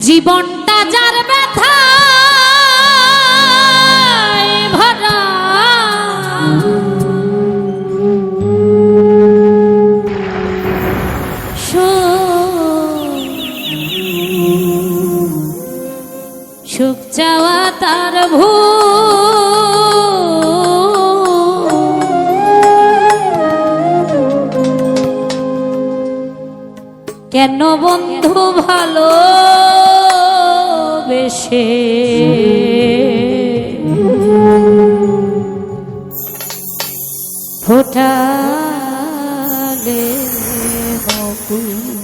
জীবনটা যার ব্যথা সুখ চাওয়া তার ভূ কেন বন্ধু ভালো বেশে ফোটালে বকুল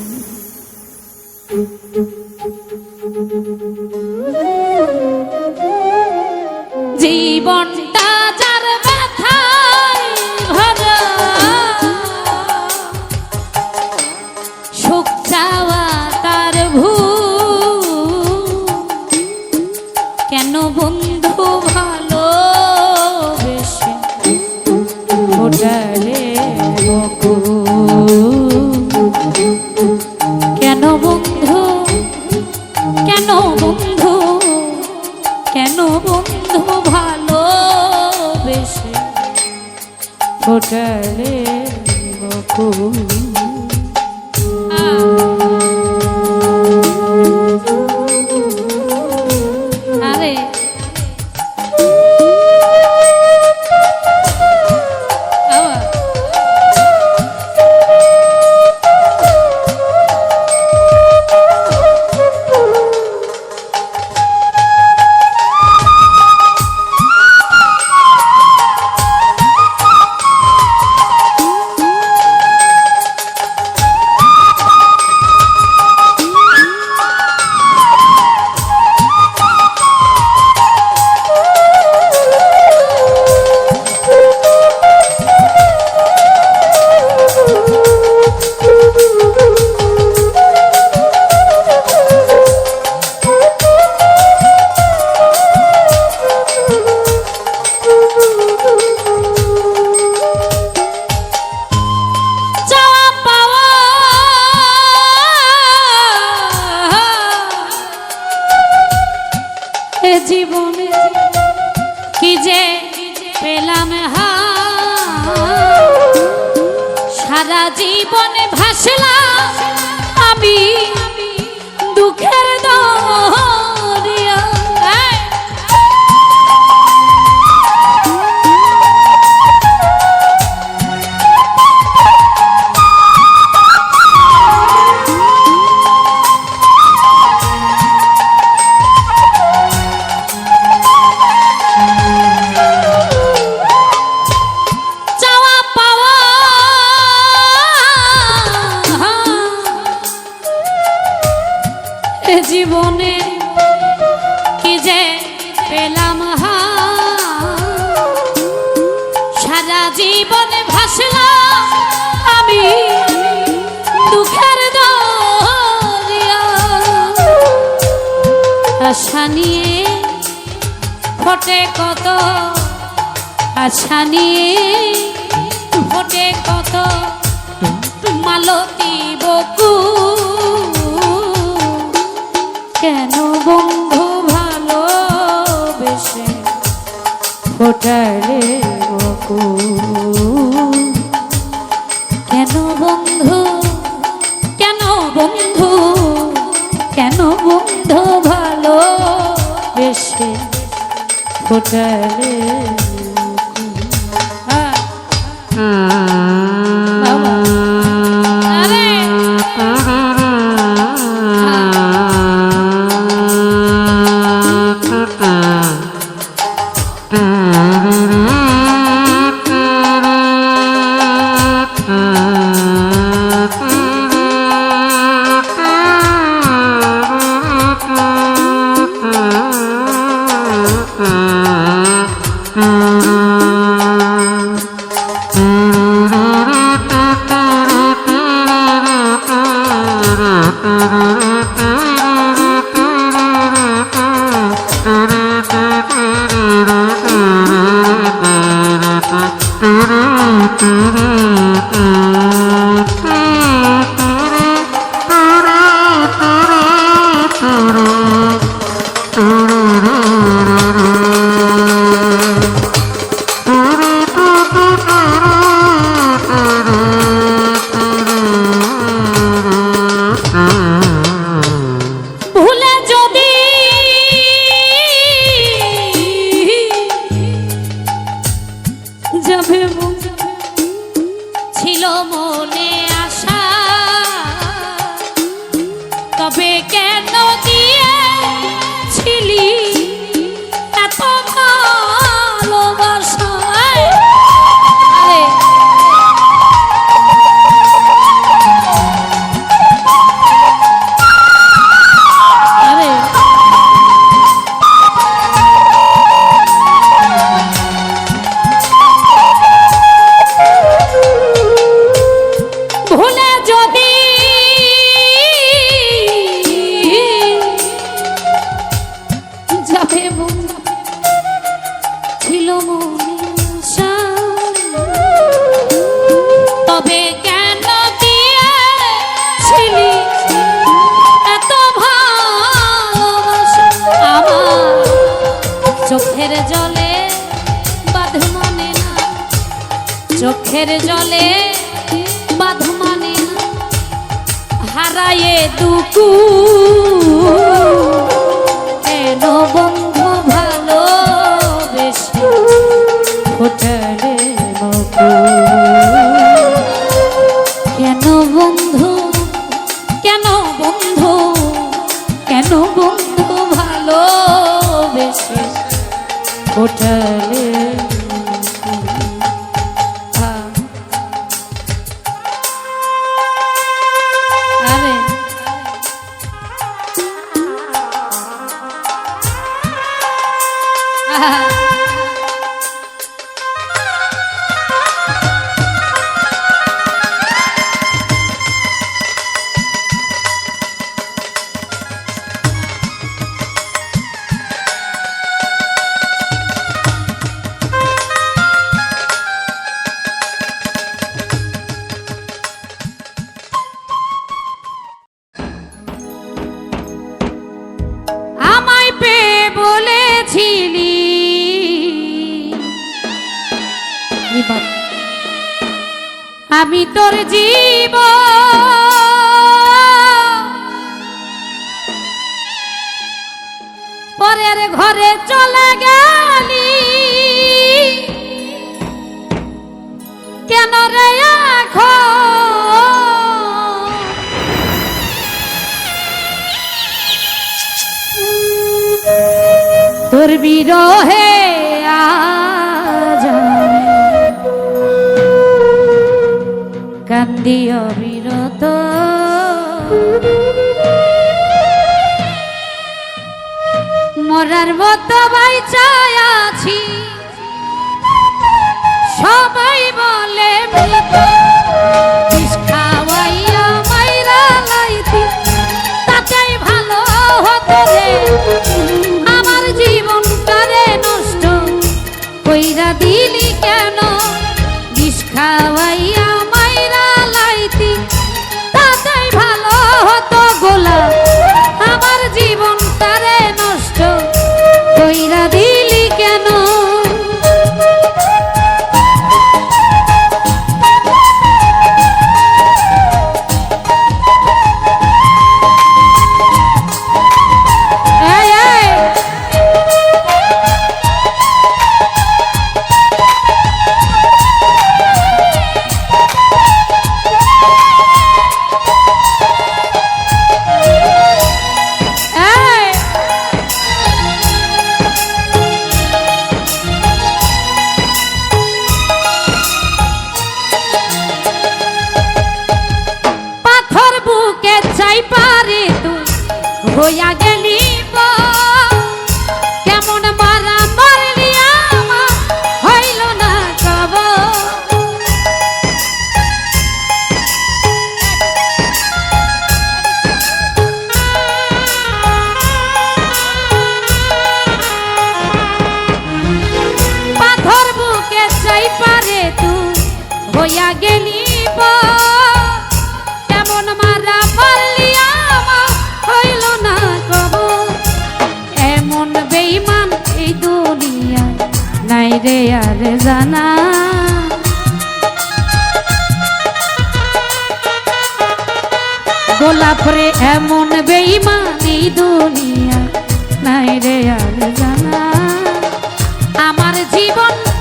বন্ধু? কেন বন্ধু? কেন বন্ধু ভালো বেশি ফোটালে বকুল জীবনে কি যে পেলাম হা সারা জীবনে ভাসলাম আশা নিয়ে ফটে কত? আশা নিয়ে ফোটে কত? মালতী বকু কেন বন্ধু 对。Mm-hmm. কেন দিয়ে ছিলি চোখের জলে বাধ মানে না। চোখের জলে বাধ মানে না। হারায়ে দুকু কেন ফোটালে তোর জীব। পরের ঘরে চলে গেলি। কেন রে তোর বিরহে কান্দি অবিরত মরার মতো বাইচায় আছি। সবাই বলে খাওয়াইয়া মাইরা লাইতি তাতেই ভালো হতো রে রে আর জানা। গোলাপ রে এমন বেইমানি দুনিয়া নাই রে আর জানা। আমার জীবনটা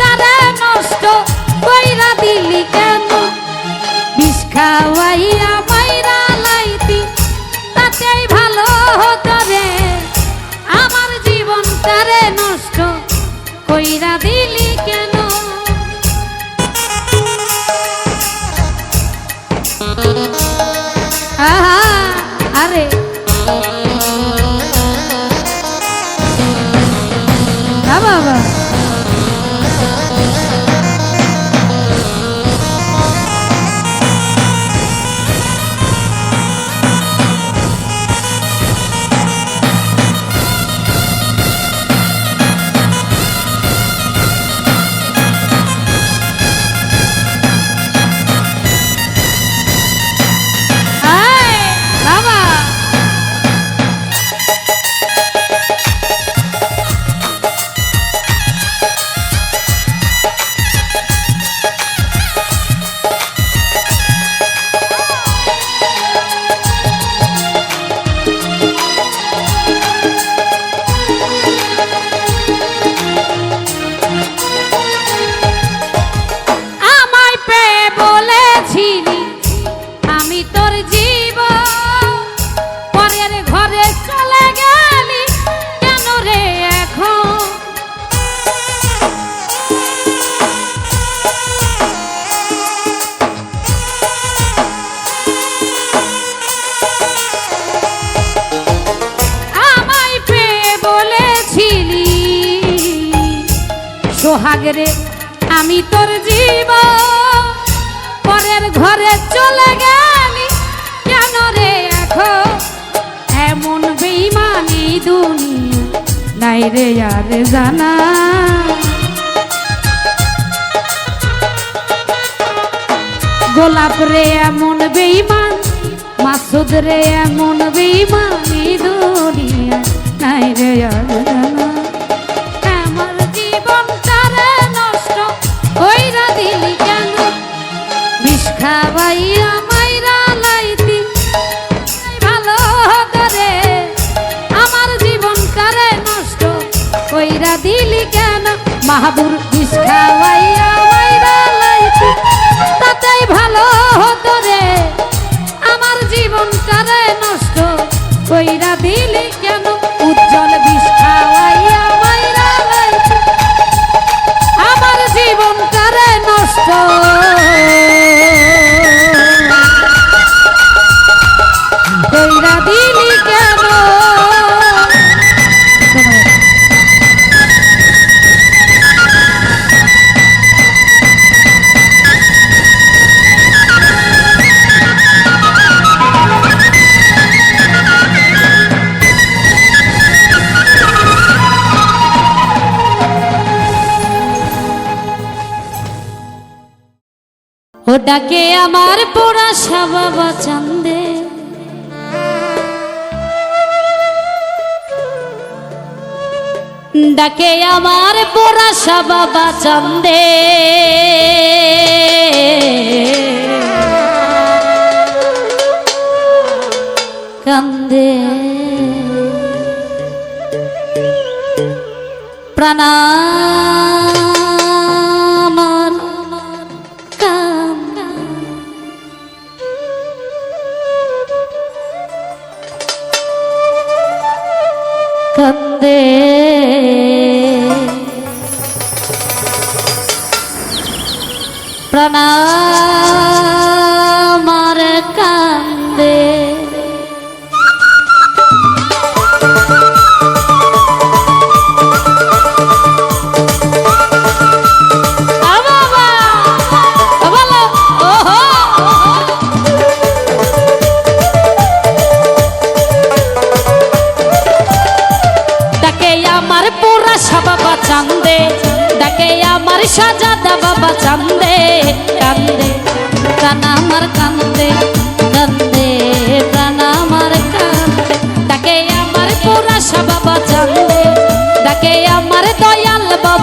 রে আর জানা। গোলাপ রে এমন বেইমান, মাসুদ রে এমন বেইমানি দুনিয়া। নাই রে আর জানা। কইরা দিলি কেন? মাহাবুর কিস খাওয়াইয়া ডাকে আমার পোড়া সাবাবা চান্দে ডাকে আমার পোড়া সাবাবা চান্দে কান্দে প্রণাম な。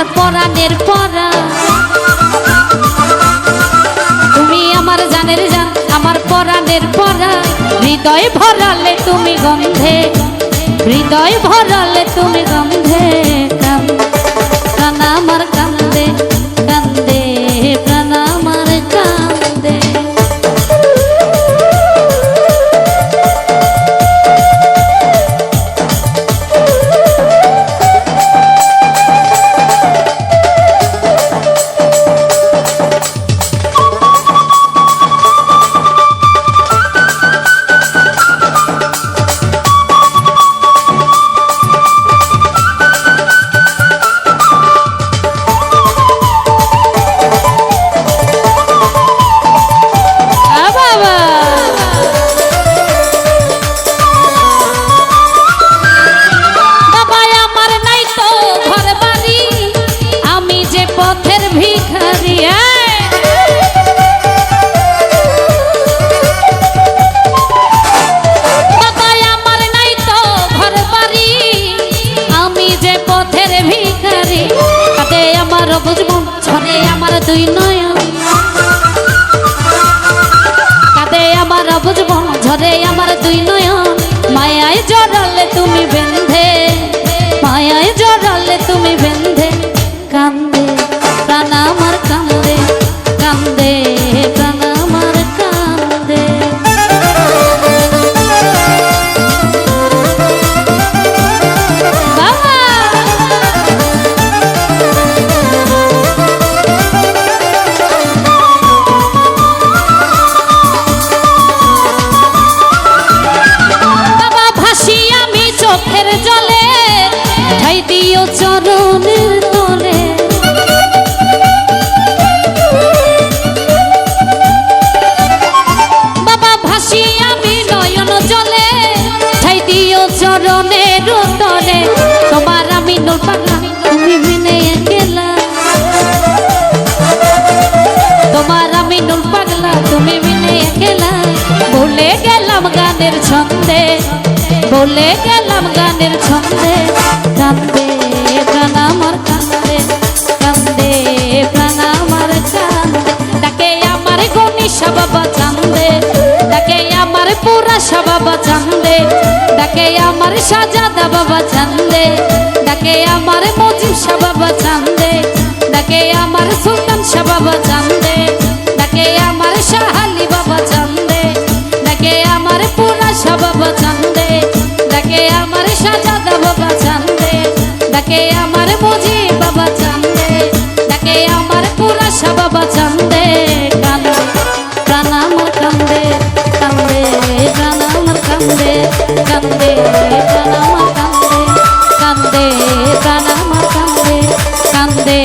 আমার পরাণের পরা। তুমি আমার জানের জান, আমার পরাণের পরা। হৃদয় ভরালে তুমি গন্ধে, হৃদয় ভরালে তুমি গন্ধে। পথের ভিখারি আমার নাই আমি যে ভিখারি আমার আমার দুই নয় কাটে আমার ঝরে আমার দুই নয় মায়ায় জড়ালে তুমি বেন বলে গেলাম গানের ছন্দে, কান্দে প্রাণ আমার কান্দে কান্দে প্রাণ আমার কান্দে। ডাকে আমার গনি বাবা চান্দে, ডাকে আমার পুরা বাবা চান্দে। ডাকে আমার সাজাদা বাবা চান্দে, ডাকে আমার মজিব বাবা চান্দে। ডাকে আমার সুলতান বাবা চান্দে, ডাকে আমার শাহালি বাবা চান্দে। ডাকে আমার পুরা বাবা চান্দে। বাবা চান্দে, ডাকে আমার বুঝি বাবা চান্দে, ডাকে আমার পুরাশা বাবা চান্দে কান্দে প্রাণ আমার কান্দে কান্দে প্রাণ আমার কান্দে কান্দে প্রাণ আমার কান্দে কান্দে কান্দে কান্দে।